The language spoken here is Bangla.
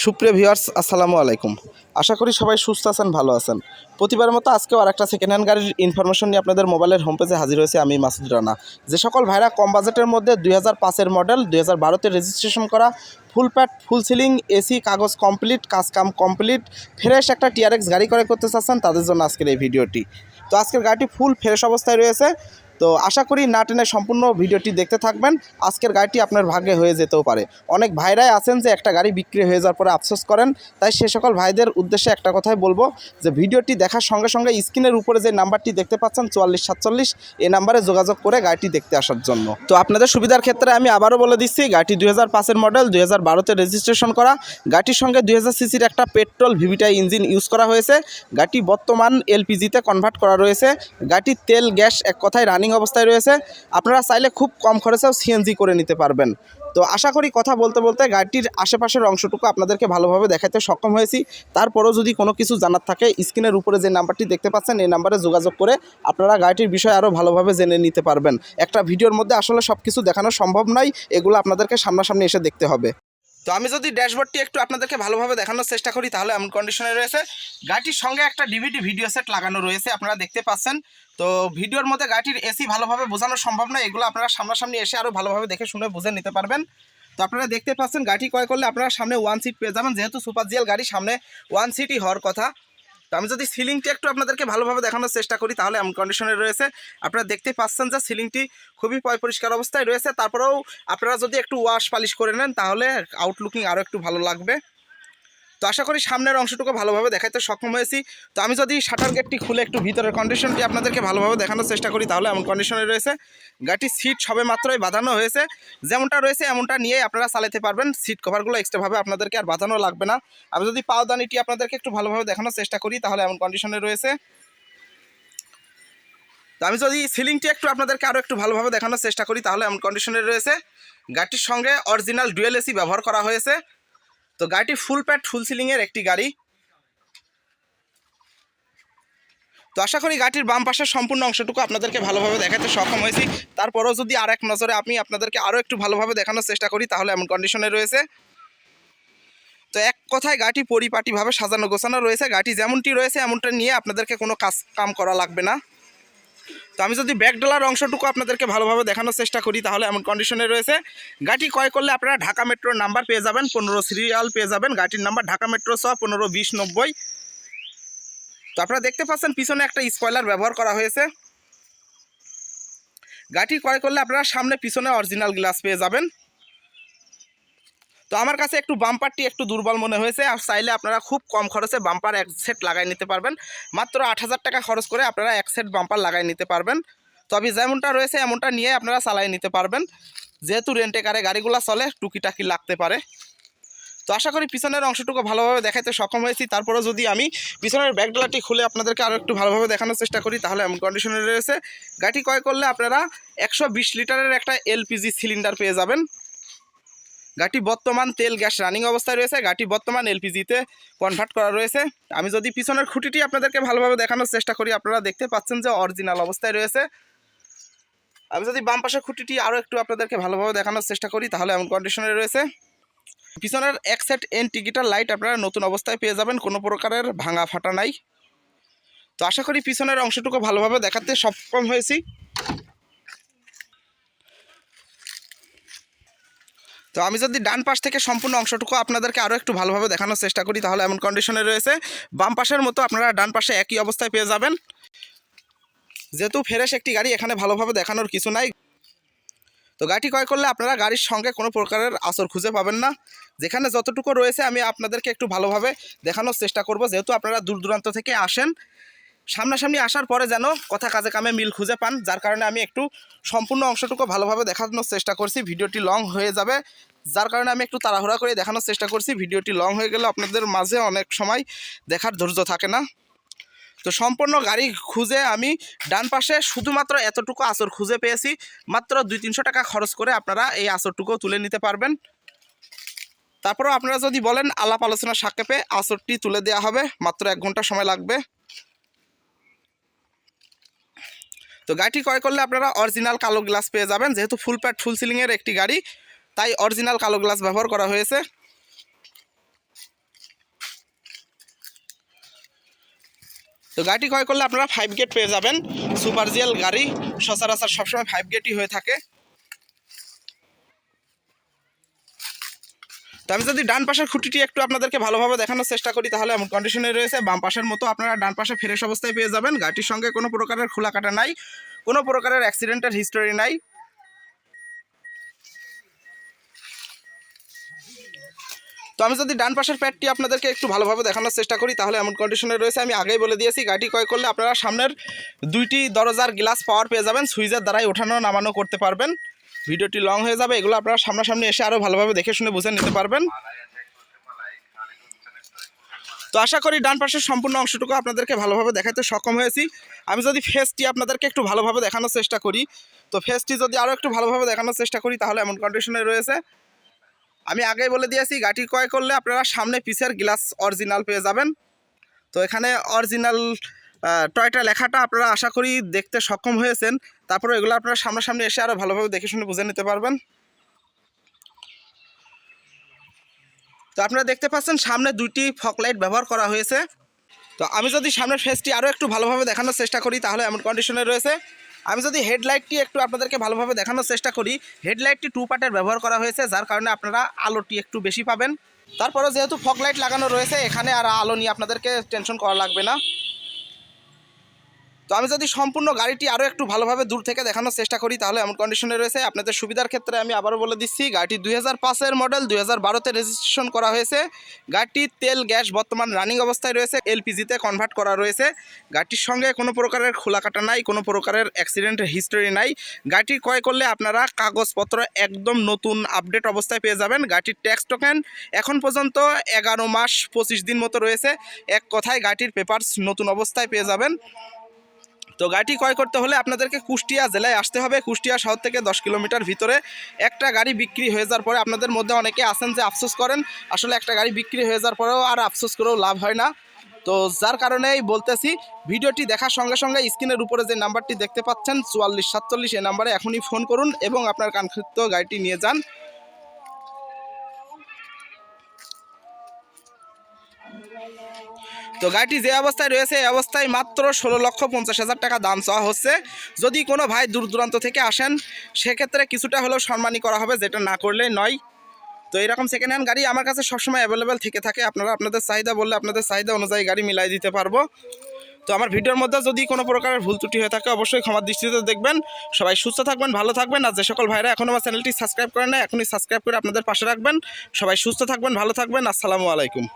সুপ্রিয় ভিউয়ার্স, আসসালামু আলাইকুম। আশা করি সবাই সুস্থ আছেন, ভালো আছেন। প্রতিবার মতো আজকেও আরেকটা সেকেন্ড হ্যান্ড গাড়ির ইনফরমেশন নিয়ে আপনাদের মোবাইলের হোম পেজে হাজির হয়েছে আমি মাসুদ রানা। যে সকল ভাইরা কম বাজেটের মধ্যে দুই হাজার পাঁচের মডেল দুই হাজার বারোতে রেজিস্ট্রেশন করা ফুল প্যাট ফুল সিলিং এসি কাগজ কমপ্লিট কাজ কাম কমপ্লিট ফ্রেশ একটা টিআরএক্স গাড়ি করে করতে চাচ্ছেন, তাদের জন্য আজকের এই ভিডিওটি তো আজকের গাড়িটি ফুল ফ্রেশ অবস্থায় রয়েছে। তো আশা করি না টেনে সম্পূর্ণ ভিডিওটি দেখতে থাকবেন। আজকের গাড়িটি আপনার ভাগ্যে হয়ে যেতেও পারে। অনেক ভাইরাই আছেন যে একটা গাড়ি বিক্রি হয়ে যাওয়ার পরে আফসোস করেন। তাই সে সকল ভাইদের উদ্দেশ্যে একটা কথাই বলব যে ভিডিওটি দেখার সঙ্গে সঙ্গে স্ক্রিনের উপরে যে নাম্বারটি দেখতে পাচ্ছেন চুয়াল্লিশ সাতচল্লিশ, এই নাম্বারে যোগাযোগ করে গাড়িটি দেখতে আসার জন্য। তো আপনাদের সুবিধার ক্ষেত্রে আমি আবারও বলে দিচ্ছি, গাড়িটি দুই হাজার পাঁচের মডেল, দুই হাজার বারোতে রেজিস্ট্রেশন করা। গাড়িটির সঙ্গে দুই হাজার সিসির একটা পেট্রোল ভিভিটাই ইঞ্জিন ইউজ করা হয়েছে। গাড়িটি বর্তমান এলপিজিতে কনভার্ট করা রয়েছে। গাড়িটির তেল, গ্যাস এক কথায় রানিং অবস্থায় রয়েছে, আপনারা চাইলে খুব কম খরচেও সিএনজি করে নিতে পারবেন। তো আশা করি কথা বলতে বলতে গাড়িটির আশেপাশের অংশটুকু আপনাদেরকে ভালোভাবে দেখাতে সক্ষম হয়েছি। তারপরেও যদি কোনো কিছু জানার থাকে, স্ক্রিনের উপরে যে নাম্বারটি দেখতে পাচ্ছেন, এই নাম্বারে যোগাযোগ করে আপনারা গাড়িটির বিষয়ে আরও ভালোভাবে জেনে নিতে পারবেন। একটা ভিডিওর মধ্যে আসলে সব কিছু দেখানো সম্ভব নয়, এগুলো আপনাদেরকে সামনাসামনি এসে দেখতে হবে। তো আমি যদি ড্যাশবোর্ডটি একটু আপনাদেরকে ভালোভাবে দেখানোর চেষ্টা করি, তাহলে এমন কন্ডিশনে রয়েছে। গাড়িটির সঙ্গে একটা ডিভিডি ভিডিও সেট লাগানো রয়েছে, আপনারা দেখতে পাচ্ছেন। তো ভিডিওর মধ্যে গাড়িটির এসি ভালোভাবে বোঝানো সম্ভব না এগুলো আপনারা সামনাসামনি এসে আরও ভালোভাবে দেখে শুনে বুঝে নিতে পারবেন। তো আপনারা দেখতে পাচ্ছেন গাড়ি ক্রয় করলে আপনারা সামনে ওয়ান সিট পেয়ে যাবেন, যেহেতু সুপার জিএল গাড়ি সামনে ওয়ান সিটই হওয়ার কথা। তো আমি যদি সিলিংটি একটু আপনাদেরকে ভালোভাবে দেখানোর চেষ্টা করি, তাহলে এমন কন্ডিশনে রয়েছে। আপনারা দেখতেই পাচ্ছেন যে সিলিংটি খুবই পয় পরিষ্কার অবস্থায় রয়েছে। তারপরেও আপনারা যদি একটু ওয়াশ পালিশ করে নেন, তাহলে আউটলুকিং আরও একটু ভালো লাগবে। তো আশা করি সামনের অংশটুকু ভালোভাবে দেখাতে সক্ষম হয়েছি। তো আমি যদি শাটার গেটটি খুলে একটু ভিতরের কন্ডিশনটি আপনাদেরকে ভালোভাবে দেখানোর চেষ্টা করি, তাহলে এমন কন্ডিশনে রয়েছে। গাড়িটির সিট সবে মাত্রই বাঁধানো হয়েছে। যেমনটা রয়েছে এমনটা নিয়ে আপনারা চালাতে পারবেন। সিট কভারগুলো এক্সট্রাভাবে আপনাদেরকে আর বাঁধানো লাগবে না। আমি যদি পাওদানিটি আপনাদেরকে একটু ভালোভাবে দেখানোর চেষ্টা করি, তাহলে এমন কন্ডিশনে রয়েছে। তো আমি যদি সিলিংটি একটু আপনাদেরকে আরও একটু ভালোভাবে দেখানোর চেষ্টা করি, তাহলে এমন কন্ডিশনে রয়েছে। গাড়িটির সঙ্গে অরিজিনাল ডুয়েল এসি ব্যবহার করা হয়েছে। তো গাড়িটি ফুল প্যাট ফুল সিলিংয়ের একটি গাড়ি। তো আশা করি গাড়িটির বাম পাশের সম্পূর্ণ অংশটুকু আপনাদেরকে ভালোভাবে দেখাতে সক্ষম হয়েছি। তারপরেও যদি আর এক নজরে আমি আপনাদেরকে আরও একটু ভালোভাবে দেখানোর চেষ্টা করি, তাহলে এমন কন্ডিশনে রয়েছে। তো এক কথায় গাড়িটি পরিপাটিভাবে সাজানো গোছানো রয়েছে। গাড়িটি যেমনটি রয়েছে, এমনটা নিয়ে আপনাদেরকে কোনো কাজ, কাম করা লাগবে না। তো আমি যদি ব্যাক ডলার অংশটুকু আপনাদেরকে ভালোভাবে দেখানোর চেষ্টা করি, তাহলে এমন কন্ডিশনে রয়েছে। গাড়ি ক্রয় করলে আপনারা ঢাকা মেট্রোর নাম্বার পেয়ে যাবেন, পনেরো সিরিয়াল পেয়ে যাবেন। গাড়ির নাম্বার ঢাকা মেট্রো সহ পনেরো বিশ নব্বই। তো আপনারা দেখতে পাচ্ছেন, পিছনে একটা স্পয়লার ব্যবহার করা হয়েছে। গাড়ি ক্রয় করলে আপনারা সামনে পিছনে অরিজিনাল গ্লাস পেয়ে যাবেন। তো আমার কাছে একটু বাম্পারটি একটু দুর্বল মনে হয়েছে, আর চাইলে আপনারা খুব কম খরচে বাম্পার এক সেট লাগাই নিতে পারবেন। মাত্র আট হাজার টাকা খরচ করে আপনারা এক সেট বাম্পার লাগাই নিতে পারবেন। তবে যেমনটা রয়েছে এমনটা নিয়ে আপনারা চালাই নিতে পারবেন। যেহেতু রেন্টে কারে গাড়িগুলো চলে, টুকিটাকি লাগতে পারে। তো আশা করি পিছনের অংশটুকু ভালোভাবে দেখাতে সক্ষম হয়েছি। তারপরে যদি আমি পিছনের ব্যাকডালাটি খুলে আপনাদেরকে আরও একটু ভালোভাবে দেখানোর চেষ্টা করি, তাহলে এমন কন্ডিশনে রয়েছে। গাড়ি ক্রয় করলে আপনারা একশো বিশ লিটারের একটা এলপিজি সিলিন্ডার পেয়ে যাবেন। গাড়ি বর্তমান তেল গ্যাস রানিং অবস্থায় রয়েছে গাড়ি বর্তমান এলপিজিতে কনভার্ট করা রয়েছে। আমি যদি পিছনের খুঁটিটি আপনাদেরকে ভালোভাবে দেখানোর চেষ্টা করি, আপনারা দেখতে পাচ্ছেন যে অরিজিনাল অবস্থায় রয়েছে। আমি যদি বাম পাশের খুঁটিটি আরও একটু আপনাদেরকে ভালোভাবে দেখানোর চেষ্টা করি, তাহলে এমন কন্ডিশনে রয়েছে। পিছনের এক সেট এন টিকিটার লাইট আপনারা নতুন অবস্থায় পেয়ে যাবেন, কোনো প্রকারের ভাঙা ফাটা নাই। তো আশা করি পিছনের অংশটুকু ভালোভাবে দেখাতে সক্ষম হয়েছি। তো আমি যদি ডান পাশ থেকে সম্পূর্ণ অংশটুকু আপনাদেরকে আরও একটু ভালোভাবে দেখানোর চেষ্টা করি, তাহলে এমন কন্ডিশনে রয়েছে, বাম পাশের মতো আপনারা ডান পাশে একই অবস্থায় পেয়ে যাবেন। যেহেতু ফ্রেশ একটি গাড়ি, এখানে ভালোভাবে দেখানোর কিছু নাই। তো গাড়িটি ক্রয় করলে আপনারা গাড়ির সঙ্গে কোনো প্রকারের আসর খুঁজে পাবেন না। যেখানে যতটুকু রয়েছে, আমি আপনাদেরকে একটু ভালোভাবে দেখানোর চেষ্টা করব, যেহেতু আপনারা দূর দূরান্ত থেকে আসেন। সামনাসামনি আসার পরে যেন কথা কাজে কামে মিল খুঁজে পান, যার কারণে আমি একটু সম্পূর্ণ অংশটুকু ভালোভাবে দেখানোর চেষ্টা করছি। ভিডিওটি লং হয়ে যাবে, যার কারণে আমি একটু তাড়াহুড়া করে দেখানোর চেষ্টা করছি। ভিডিওটি লং হয়ে গেলে আপনাদের মাঝে অনেক সময় দেখার ধৈর্য থাকে না। তো সম্পূর্ণ গাড়ি খুঁজে আমি ডান পাশে শুধুমাত্র এতটুকু আসর খুঁজে পেয়েছি। মাত্র দুই তিনশো টাকা খরচ করে আপনারা এই আসরটুকু তুলে নিতে পারবেন। তারপরেও আপনারা যদি বলেন, আলাপ আলোচনা সাক্ষেপে আসরটি তুলে দেওয়া হবে। মাত্র এক ঘণ্টা সময় লাগবে। তো গাড়িটি ক্রয় করলে আপনারা অরিজিনাল কালো গ্লাস পেয়ে যাবেন। যেহেতু ফুল প্যাট ফুল সিলিংয়ের একটি গাড়ি, তাই অরিজিনাল কালো গ্লাস ব্যবহার করা হয়েছে। তো গাড়িটি ক্রয় করলে আপনারা ফাইভ গেট পেয়ে যাবেন। সুপার জিয়াল গাড়ি সচরাচর সবসময় ফাইভ গেটই হয়ে থাকে। আমি যদি ডান পাশের খুঁটিটি একটু আপনাদেরকে ভালোভাবে দেখানোর চেষ্টা করি, তাহলে এমন কন্ডিশনে রয়েছে, বাম পাশের মতো আপনারা ডান পাশে ফ্রেশ অবস্থায় পেয়ে যাবেন। গাড়িটির সঙ্গে কোনো প্রকারের খোলা কাটা নাই, কোনো প্রকারের অ্যাক্সিডেন্টের হিস্টোরি নাই। তো আমি যদি ডান পাশের প্যাডটি আপনাদেরকে একটু ভালোভাবে দেখানোর চেষ্টা করি, তাহলে এমন কন্ডিশনে রয়েছে, আমি আগেই বলে দিয়েছি গাড়ি ক্রয় করলে আপনারা সামনের দুইটি দরজার গ্লাস পাওয়ার পেয়ে যাবেন, সুইচের দ্বারাই ওঠানো নামানো করতে পারবেন। ভিডিওটি লং হয়ে যাবে, এগুলো আপনারা সামনাসামনি এসে আরও ভালোভাবে দেখে শুনে বুঝে নিতে পারবেন। তো আশা করি ডান পাশের সম্পূর্ণ অংশটুকু আপনাদেরকে ভালোভাবে দেখাতে সক্ষম হয়েছি। আমি যদি ফেসটি আপনাদেরকে একটু ভালোভাবে দেখানোর চেষ্টা করি, তো ফেসটি যদি আরও একটু ভালোভাবে দেখানোর চেষ্টা করি, তাহলে এমন কন্ডিশনে রয়েছে। আমি আগেই বলে দিয়েছি গাড়ি ক্রয় করলে আপনারা সামনে পিসের গ্লাস অরিজিনাল পেয়ে যাবেন। তো এখানে অরিজিনাল টয়টা লেখাটা আপনারা আশা করি দেখতে সক্ষম হয়েছেন। তারপরে এগুলো আপনারা সামনাসামনি এসে আরও ভালোভাবে দেখে শুনে বুঝে নিতে পারবেন। তো আপনারা দেখতে পাচ্ছেন সামনে দুইটি ফক লাইট ব্যবহার করা হয়েছে। তো আমি যদি সামনের ফেসটি আরও একটু ভালোভাবে দেখানোর চেষ্টা করি, তাহলে এমন কন্ডিশনে রয়েছে। আমি যদি হেডলাইটটি একটু আপনাদেরকে ভালোভাবে দেখানোর চেষ্টা করি হেডলাইটটি টু পার্টের ব্যবহার করা হয়েছে, যার কারণে আপনারা আলোটি একটু বেশি পাবেন। তারপরে যেহেতু ফগ লাইট লাগানো রয়েছে, এখানে আর আলো নিয়ে আপনাদেরকে টেনশন করা লাগবে না। তো আমি যদি সম্পূর্ণ গাড়িটি আরও একটু ভালোভাবে দূর থেকে দেখানোর চেষ্টা করি, তাহলে এমন কন্ডিশনে রয়েছে। আপনাদের সুবিধার ক্ষেত্রে আমি আবারও বলে দিচ্ছি, গাড়িটি দুই হাজার পাঁচের মডেল দুই হাজার বারোতে রেজিস্ট্রেশন করা হয়েছে। গাড়িটির তেল, গ্যাস, বর্তমান রানিং অবস্থায় রয়েছে এলপিজিতে কনভার্ট করা রয়েছে। গাড়িটির সঙ্গে কোনো প্রকারের খোলা কাটা নাই, কোনো প্রকারের অ্যাক্সিডেন্টের হিস্টোরি নাই। গাড়িটি ক্রয় করলে আপনারা কাগজপত্র একদম নতুন আপডেট অবস্থায় পেয়ে যাবেন। গাড়িটির ট্যাক্স টোকেন এখন পর্যন্ত এগারো মাস পঁচিশ দিন মতো রয়েছে। এক কথায় গাড়িটির পেপারস নতুন অবস্থায় পেয়ে যাবেন। তো গাড়িটি ক্রয় করতে হলে আপনাদেরকে কুষ্টিয়া জেলায় আসতে হবে। কুষ্টিয়া শহর থেকে দশ কিলোমিটার ভিতরে একটা গাড়ি বিক্রি হয়ে যাওয়ার পরে আপনাদের মধ্যে অনেকে আছেন যে আফসোস করেন, আসলে একটা গাড়ি বিক্রি হয়ে যাওয়ার পরেও আর আফসোস করেও লাভ হয় না। তো যার কারণেই বলতেছি, ভিডিওটি দেখার সঙ্গে সঙ্গে স্ক্রিনের উপরে যে নাম্বারটি দেখতে পাচ্ছেন, চুয়াল্লিশ সাতচল্লিশ এই নাম্বারে এখনই ফোন করুন এবং আপনার কাঙ্ক্ষিত গাড়িটি নিয়ে যান। তো গাড়িটি যে অবস্থায় রয়েছে, এই অবস্থায় মাত্র ষোলো লক্ষ পঞ্চাশ হাজার টাকা দাম চাওয়া হচ্ছে। যদি কোনো ভাই দূর দূরান্ত থেকে আসেন, সেক্ষেত্রে কিছুটা হলেও সম্মানী করা হবে, যেটা না করলে নয়। তো এরকম সেকেন্ড হ্যান্ড গাড়ি আমার কাছে সবসময় অ্যাভেলেবেল থেকে থাকে। আপনারা আপনাদের চাহিদা বললে আপনাদের চাহিদা অনুযায়ী গাড়ি মিলাই দিতে পারব। তো আমার ভিডিওর মধ্যে যদি কোনো প্রকারের ভুল ত্রুটি হয়ে থাকে, অবশ্যই ক্ষমার দৃষ্টিতে দেখবেন। সবাই সুস্থ থাকবেন, ভালো থাকবেন, আর যে সকল ভাইরা এখনও আমার চ্যানেলটি সাবস্ক্রাইব করেন না এখনই সাবস্ক্রাইব করে আপনাদের পাশে রাখবেন। সবাই সুস্থ থাকবেন, ভালো থাকবেন। আসসালামু আলাইকুম।